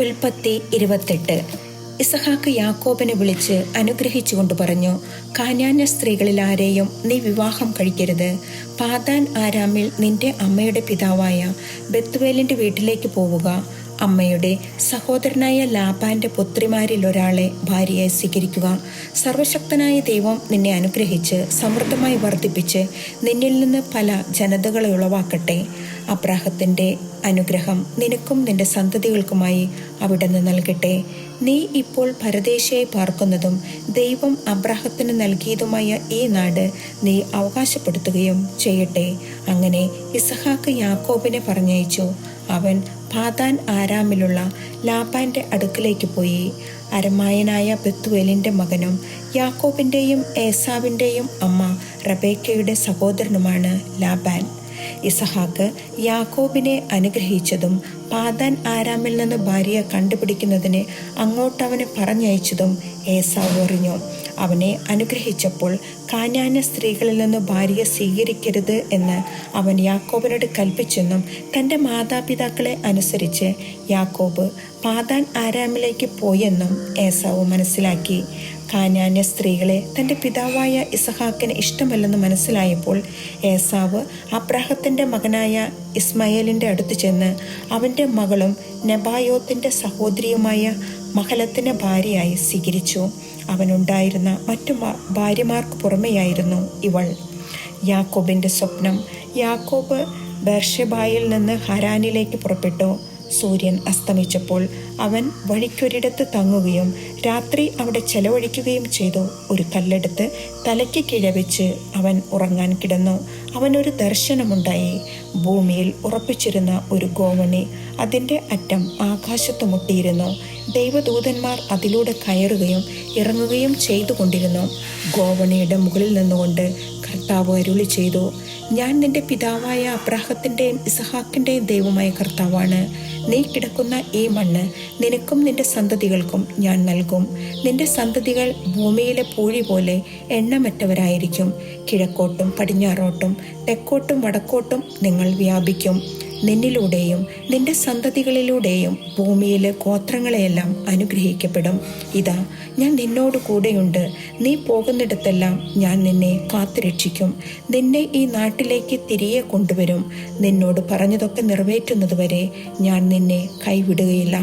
ഉൽപ്പത്തി ഇരുപത്തെട്ട്. ഇസഹാക്ക് യാക്കോബിനെ വിളിച്ച് അനുഗ്രഹിച്ചുകൊണ്ട് പറഞ്ഞു കാന്യാന്യ സ്ത്രീകളിൽ ആരെയും നീ വിവാഹം കഴിക്കരുത്. പാതാൻ ആരാമിൽ നിന്റെ അമ്മയുടെ പിതാവായ ബത്തുവേലിന്റെ വീട്ടിലേക്ക് പോവുക. അമ്മയുടെ സഹോദരനായ ലാബാന്റെ പുത്രിമാരിൽ ഒരാളെ ഭാര്യയായി സ്വീകരിക്കുക. സർവശക്തനായ ദൈവം നിന്നെ അനുഗ്രഹിച്ച് സമൃദ്ധമായി വർദ്ധിപ്പിച്ച് നിന്നിൽ നിന്ന് പല ജനതകളെ ഉളവാക്കട്ടെ. അബ്രാഹത്തിന്റെ അനുഗ്രഹം നിനക്കും നിന്റെ സന്തതികൾക്കുമായി അവിടുന്ന് നൽകട്ടെ. നീ ഇപ്പോൾ പരദേശയായി പാർക്കുന്നതും ദൈവം അബ്രാഹത്തിന് നൽകിയതുമായ ഈ നാട് നീ അവകാശപ്പെടുത്തുകയും ചെയ്യട്ടെ. അങ്ങനെ ഇസഹാക്ക് യാക്കോബിനെ പറഞ്ഞയച്ചു. അവൻ പാതാൻ ആരാമിലുള്ള ലാബാന്റെ അടുക്കിലേക്ക് പോയി. അരമായനായ ബത്തുവേലിന്റെ മകനും യാക്കോബിന്റെയും ഏസാവിന്റെയും അമ്മ റബേക്കയുടെ സഹോദരനുമാണ് ലാബാൻ. ഇസഹാക്ക് യാക്കോബിനെ അനുഗ്രഹിച്ചതും പാതാൻ ആരാമിൽ നിന്ന് ഭാര്യയെ കണ്ടുപിടിക്കുന്നതിന് അങ്ങോട്ട് അവനെ പറഞ്ഞയച്ചതും ഏസാവ് എറിഞ്ഞു അവനെ അനുഗ്രഹിച്ചപ്പോൾ കാഞ്ഞാന സ്ത്രീകളിൽ നിന്ന് ഭാര്യയെ സ്വീകരിക്കരുത് എന്ന് അവൻ യാക്കോബിനോട് കൽപ്പിച്ചെന്നും തന്റെ മാതാപിതാക്കളെ അനുസരിച്ച് യാക്കോബ് പാതാൻ ആരാമിലേക്ക് പോയെന്നും ഏസാവ് മനസ്സിലാക്കി. കാനാന്യ സ്ത്രീകളെ തന്റെ പിതാവായ ഇസഹാക്കിന് ഇഷ്ടമല്ലെന്ന് മനസ്സിലായപ്പോൾ ഏസാവ് അബ്രാഹത്തിന്റെ മകനായ ഇസ്മയേലിന്റെ അടുത്ത് ചെന്ന് അവന്റെ മകളും നെബായോത്തിന്റെ സഹോദരിയുമായ മഹലത്തിന്റെ ഭാര്യയായി സ്വീകരിച്ചു. അവനുണ്ടായിരുന്ന മറ്റു ഭാര്യമാർക്ക് പുറമെയായിരുന്നു ഇവൾ. യാക്കോബിന്റെ സ്വപ്നം യാക്കോബ് ബേർഷബായിൽ നിന്ന് ഹരാനിലേക്ക് പുറപ്പെട്ടു. സൂര്യൻ അസ്തമിച്ചപ്പോൾ അവൻ വഴിക്കൊരിടത്ത് തങ്ങുകയും രാത്രി അവിടെ ചെലവഴിക്കുകയും ചെയ്തു. ഒരു കല്ലെടുത്ത് തലയ്ക്ക് കിഴവെച്ച് അവൻ ഉറങ്ങാൻ കിടന്നു. അവനൊരു ദർശനമുണ്ടായി. ഭൂമിയിൽ ഉറപ്പിച്ചിരുന്ന ഒരു ഗോവണി അതിന്റെ അറ്റം ആകാശത്ത് മുട്ടിയിരുന്നു. ദൈവദൂതന്മാർ അതിലൂടെ കയറുകയും ഇറങ്ങുകയും ചെയ്തുകൊണ്ടിരുന്നു. ഗോവണിയുടെ മുകളിൽ നിന്നുകൊണ്ട് കർത്താവ് അരുളി ചെയ്തു ഞാൻ നിന്റെ പിതാവായ അബ്രാഹത്തിന്റെയും ഇസഹാക്കിന്റെയും ദൈവമായ കർത്താവാണ്. നീ കിടക്കുന്ന ഈ മണ്ണ് നിനക്കും നിന്റെ സന്തതികൾക്കും ഞാൻ നൽകും. നിന്റെ സന്തതികൾ ഭൂമിയിലെ പൂഴി പോലെ എണ്ണമറ്റവരായിരിക്കും. കിഴക്കോട്ടും പടിഞ്ഞാറോട്ടും തെക്കോട്ടും വടക്കോട്ടും നിങ്ങൾ വ്യാപിക്കും. നിന്നിലൂടെയും നിന്റെ സന്തതികളിലൂടെയും ഭൂമിയിലെ ഗോത്രങ്ങളെയെല്ലാം അനുഗ്രഹിക്കപ്പെടും. ഇതാ ഞാൻ നിന്നോട് കൂടെയുണ്ട്. നീ പോകുന്നിടത്തെല്ലാം ഞാൻ നിന്നെ കാത്തുരക്ഷിക്കും. നിന്നെ ഈ നാട്ടിലേക്ക് തിരികെ കൊണ്ടുവരും. നിന്നോട് പറഞ്ഞതൊക്കെ നിറവേറ്റുന്നതുവരെ ഞാൻ നിന്നെ കൈവിടുകയില്ല.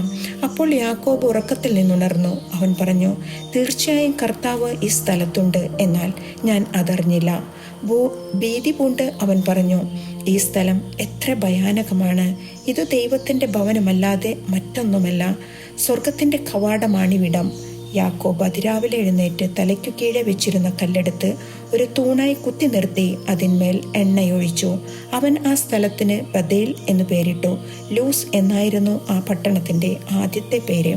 അപ്പോൾ യാക്കോബ് ഉറക്കത്തിൽ നിന്നുണർന്നു. അവൻ പറഞ്ഞു തീർച്ചയായും കർത്താവ് ഈ സ്ഥലത്തുണ്ട്. എന്നാൽ ഞാൻ അതറിഞ്ഞില്ല. ഭൂ ഭീതി പൂണ്ട് അവൻ പറഞ്ഞു ഈ സ്ഥലം എത്ര ഭയാനകമാണ്. ഇത് ദൈവത്തിന്റെ ഭവനമല്ലാതെ മറ്റൊന്നുമല്ല. സ്വർഗത്തിന്റെ കവാടമാണിവിടം. യാക്കോബ് അതിരാവിലെ എഴുന്നേറ്റ് തലയ്ക്കു കീഴെ വെച്ചിരുന്ന കല്ലെടുത്ത് ഒരു തൂണായി കുത്തി നിർത്തി അതിന്മേൽ എണ്ണയൊഴിച്ചു. അവൻ ആ സ്ഥലത്തിന് ബദേൽ എന്ന് പേരിട്ടു. ലൂസ് എന്നായിരുന്നു ആ പട്ടണത്തിന്റെ ആദ്യത്തെ പേര്.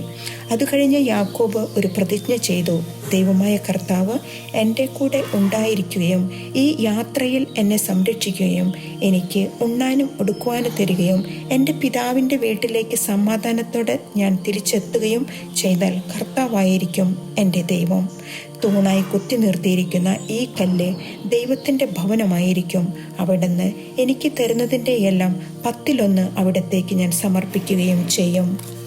അത് കഴിഞ്ഞ് യാക്കോബ് ഒരു പ്രതിജ്ഞ ചെയ്തു. ദൈവമായ കർത്താവ് എന്റെ കൂടെ ഉണ്ടായിരിക്കുകയും ഈ യാത്രയിൽ എന്നെ സംരക്ഷിക്കുകയും എനിക്ക് ഉണ്ണാനും ഒടുക്കുവാനും തരികയും എന്റെ പിതാവിന്റെ വീട്ടിലേക്ക് സമാധാനത്തോടെ ഞാൻ തിരിച്ചെത്തുകയും ചെയ്താൽ കർത്താവായിരിക്കും എന്റെ ദൈവം. തൂണായി കുത്തി നിർത്തിയിരിക്കുന്ന ഈ കല്ല് ദൈവത്തിന്റെ ഭവനമായിരിക്കും. അവിടുന്ന് എനിക്ക് തരുന്നതിന്റെ എല്ലാം പത്തിലൊന്ന് അവിടത്തേക്ക് ഞാൻ സമർപ്പിക്കുകയും ചെയ്യും.